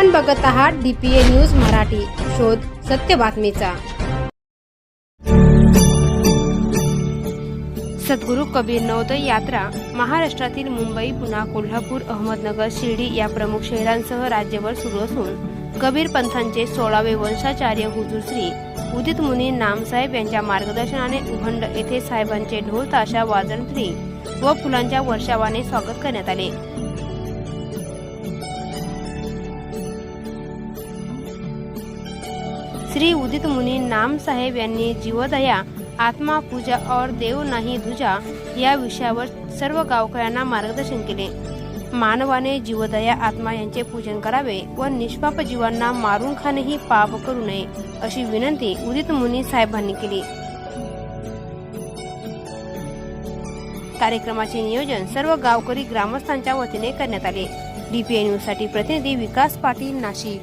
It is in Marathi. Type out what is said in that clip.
आपण बघत आहात डीपीए न्यूज मराठी. शोध सत्य बातमीचा. सद्गुरू कबीर नवोदय यात्रा महाराष्ट्रातील मुंबई पुणे कोल्हापूर अहमदनगर शिर्डी या प्रमुख शहरांसह राज्यभर सुरू असून कबीर पंथांचे सोळावे वंशाचार्य हुजूर श्री उदित मुनी नामसाहेब यांच्या मार्गदर्शनाने उभंड येथे साहेबांचे ढोल ताशा वाजंत्री व फुलांच्या वर्षावाने स्वागत करण्यात आले. श्री उदित मुनी नाम साहेब यांनी जीवदया आत्मा पूजा और देव नाही दुजा या विषयावर सर्व गावकऱ्यांना मार्गदर्शन केले. मानवाने जीवदया आत्मा यांचे पूजन करावे व निष्पाप जीवांना मारून खाणेही पाप करू नये अशी विनंती उदित मुनी साहेबांनी केली. कार्यक्रमाचे नियोजन सर्व गावकरी ग्रामस्थांच्या वतीने करण्यात आले. डीपीए न्यूजसाठी प्रतिनिधी विकास पाटील नाशिक.